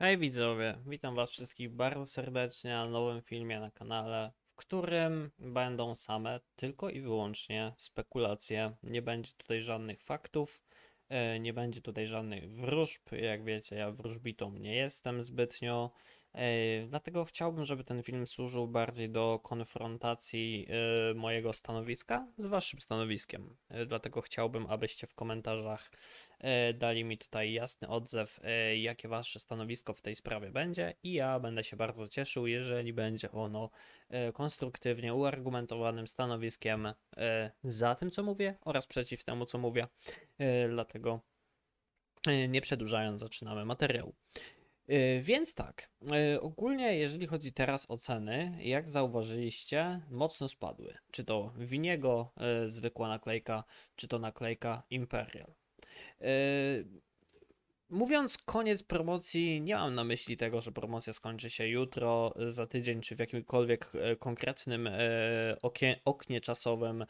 Hej widzowie, witam was wszystkich bardzo serdecznie na nowym filmie na kanale, w którym będą same tylko i wyłącznie spekulacje. Nie będzie tutaj żadnych faktów, e, nie będzie tutaj żadnych wróżb. Jak wiecie, ja wróżbitą nie jestem zbytnio, dlatego chciałbym, żeby ten film służył bardziej do konfrontacji e, mojego stanowiska z waszym stanowiskiem. E, Dlatego chciałbym, abyście w komentarzach e, dali mi tutaj jasny odzew, jakie wasze stanowisko w tej sprawie będzie i ja będę się bardzo cieszył, jeżeli będzie ono konstruktywnie uargumentowanym stanowiskiem za tym, co mówię oraz przeciw temu, co mówię. Dlatego nie przedłużając, zaczynamy materiał. E, Więc tak, e, ogólnie jeżeli chodzi teraz o ceny, jak zauważyliście, mocno spadły. Czy to Winiego, e, zwykła naklejka, czy to naklejka Imperial. Mówiąc koniec promocji, nie mam na myśli tego, że promocja skończy się jutro, za tydzień, czy w jakimkolwiek konkretnym e, okie, oknie czasowym,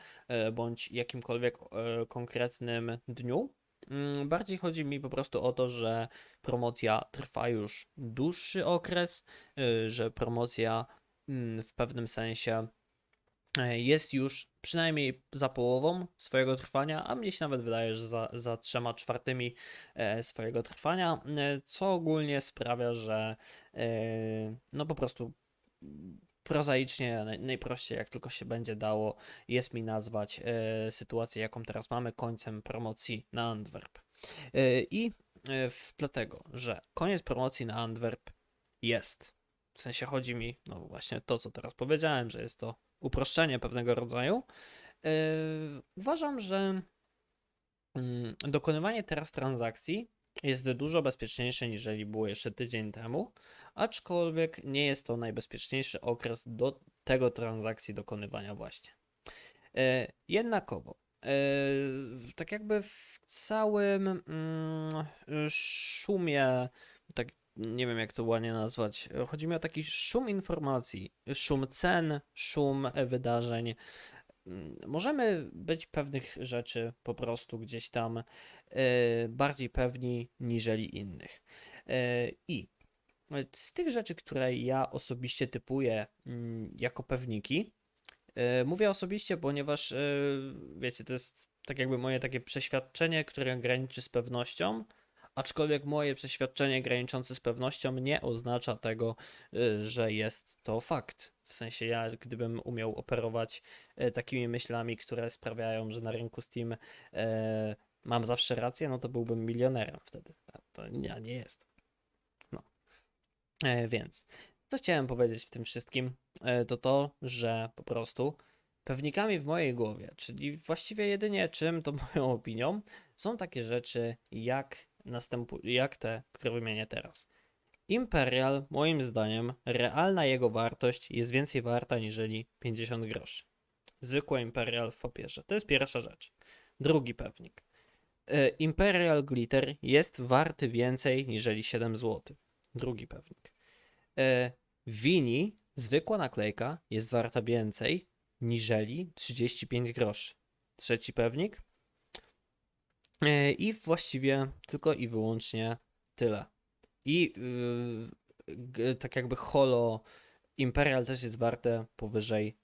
bądź jakimkolwiek konkretnym dniu. Mm, Bardziej chodzi mi po prostu o to, że promocja trwa już dłuższy okres, e, że promocja mm, w pewnym sensie e, jest już przynajmniej za połową swojego trwania, a mnie się nawet wydaje, że za, za trzema czwartymi e, swojego trwania, e, co ogólnie sprawia, że no po prostu prozaicznie, naj, najprościej jak tylko się będzie dało, jest mi nazwać e, sytuację, jaką teraz mamy, końcem promocji na Antwerp. E, I e, dlatego, że koniec promocji na Antwerp jest. W sensie chodzi mi, no właśnie to, co teraz powiedziałem, że jest to uproszczenie pewnego rodzaju. Uważam, że mm, dokonywanie teraz transakcji jest dużo bezpieczniejsze niż było jeszcze tydzień temu, aczkolwiek nie jest to najbezpieczniejszy okres do tego transakcji dokonywania właśnie. Yy, jednakowo, w- tak jakby w całym mm, szumie, tak nie wiem jak to ładnie nazwać, chodzi mi o taki szum informacji, szum cen, szum e, wydarzeń. Mm, Możemy być pewnych rzeczy po prostu gdzieś tam e, bardziej pewni niżeli innych. E, I z tych rzeczy, które ja osobiście typuję mm, jako pewniki, mówię osobiście, ponieważ wiecie, to jest tak jakby moje takie przeświadczenie, które graniczy z pewnością, aczkolwiek moje przeświadczenie graniczące z pewnością nie oznacza tego, y, że jest to fakt. W sensie ja, gdybym umiał operować e, takimi myślami, które sprawiają, że na rynku Steam e, mam zawsze rację, no to byłbym milionerem wtedy. A to nie jestem. No. E, więc, co chciałem powiedzieć w tym wszystkim, e, to to, że po prostu pewnikami w mojej głowie, czyli właściwie jedynie czym, to moją opinią, są takie rzeczy jak, następu- jak te, które wymienię teraz. Imperial, moim zdaniem, realna jego wartość jest więcej warta niżeli 50 groszy. Zwykła Imperial w papierze. To jest pierwsza rzecz. Drugi pewnik. E, Imperial Glitter jest warty więcej niżeli 7 zł. Drugi pewnik. E, Vini, zwykła naklejka, jest warta więcej niżeli 35 groszy. Trzeci pewnik. E, I właściwie tylko i wyłącznie tyle. I yy, tak jakby holo Imperial też jest warte powyżej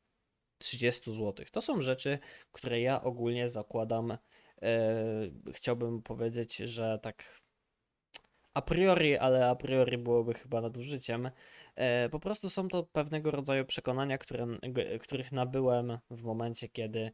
30 zł. To są rzeczy, które ja ogólnie zakładam. e, chciałbym powiedzieć, że tak a priori, ale a priori byłoby chyba nadużyciem. E, po prostu są to pewnego rodzaju przekonania, które, których nabyłem w momencie, kiedy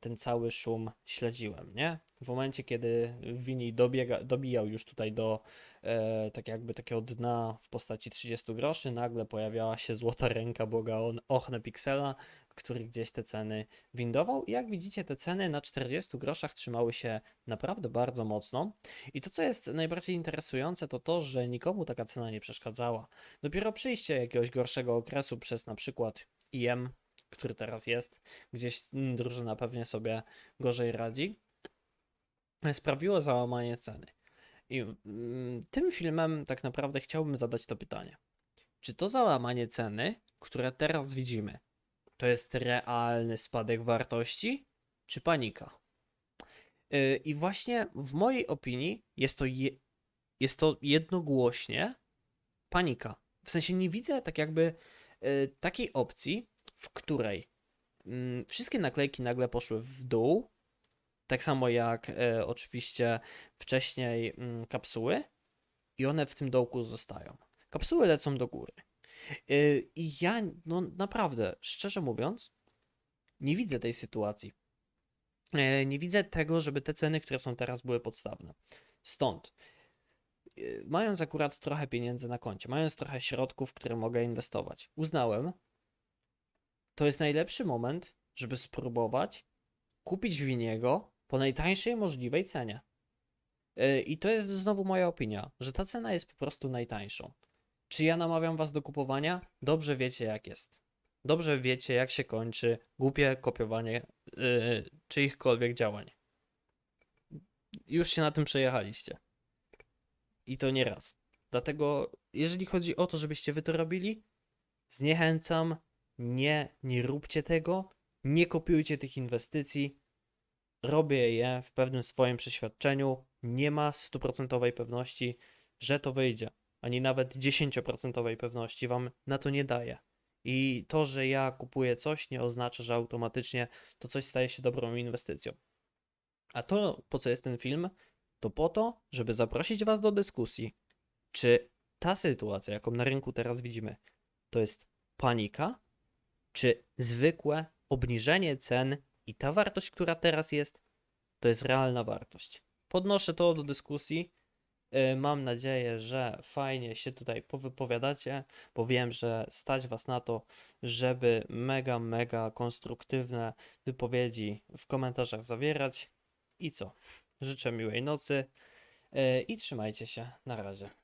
ten cały szum śledziłem, nie? W momencie, kiedy Wini dobiega, dobijał już tutaj do e, tak jakby takiego dna w postaci 30 groszy, nagle pojawiała się złota ręka boga on, Ochne Pixela, który gdzieś te ceny windował. I jak widzicie, te ceny na 40 groszach trzymały się naprawdę bardzo mocno. I to, co jest najbardziej interesujące, to to, że nikomu taka cena nie przeszkadzała. Dopiero przyjście jakiegoś gorszego okresu przez na przykład IM, który teraz jest, gdzieś mm, drużyna pewnie sobie gorzej radzi, sprawiło załamanie ceny. I mm, tym filmem tak naprawdę chciałbym zadać to pytanie. Czy to załamanie ceny, które teraz widzimy, to jest realny spadek wartości, czy panika? Yy, I właśnie w mojej opinii jest to, je, jest to jednogłośnie panika. W sensie nie widzę tak jakby y, takiej opcji, w której mm, wszystkie naklejki nagle poszły w dół, tak samo jak e, oczywiście wcześniej mm, kapsuły i one w tym dołku zostają. Kapsuły lecą do góry. Y, I ja, no naprawdę, szczerze mówiąc, nie widzę tej sytuacji. E, Nie widzę tego, żeby te ceny, które są teraz, były podstawne. Stąd, y, mając akurat trochę pieniędzy na koncie, mając trochę środków, które mogę inwestować, uznałem, to jest najlepszy moment, żeby spróbować kupić Winiego po najtańszej możliwej cenie. E, I to jest znowu moja opinia, że ta cena jest po prostu najtańszą. Czy ja namawiam was do kupowania? Dobrze wiecie, jak jest. Dobrze wiecie, jak się kończy głupie kopiowanie yy, czyichkolwiek działań. Już się na tym przejechaliście. I to nie raz. Dlatego, jeżeli chodzi o to, żebyście wy to robili, zniechęcam, nie, nie róbcie tego, nie kopiujcie tych inwestycji. Robię je w pewnym swoim przeświadczeniu. Nie ma stuprocentowej pewności, że to wyjdzie, ani nawet 10% pewności wam na to nie daje. I to, że ja kupuję coś, nie oznacza, że automatycznie to coś staje się dobrą inwestycją. A to, po co jest ten film, to po to, żeby zaprosić Was do dyskusji, czy ta sytuacja, jaką na rynku teraz widzimy, to jest panika, czy zwykłe obniżenie cen i ta wartość, która teraz jest, to jest realna wartość. Podnoszę to do dyskusji. Yy, Mam nadzieję, że fajnie się tutaj powypowiadacie, bo wiem, że stać Was na to, żeby mega, mega konstruktywne wypowiedzi w komentarzach zawierać. I co? Życzę miłej nocy yy, i trzymajcie się. Na razie.